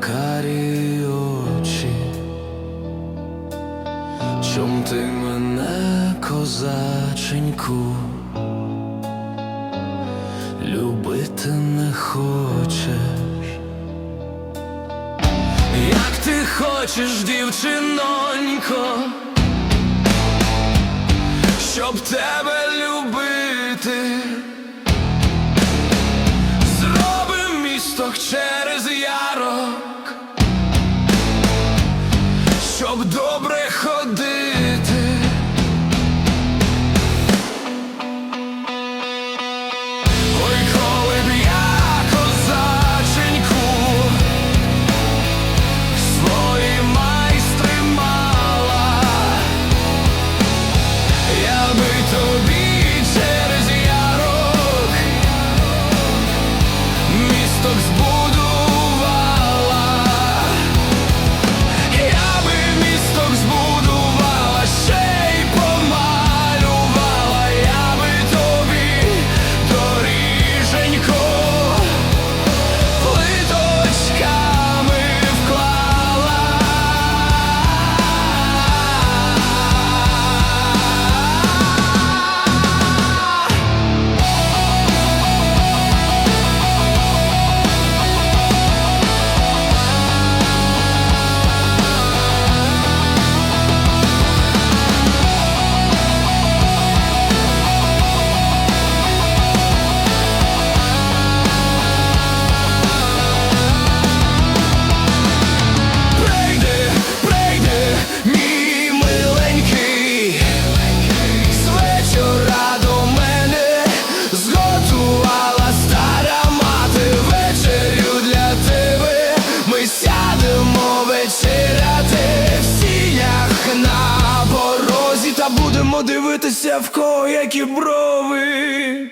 карі очі, чом ти мене, козаченьку, любити не хочеш, як ти хочеш, дівчинонько, щоб тебе любити. Через яро щоб добре Будемо дивитися в кого які брови.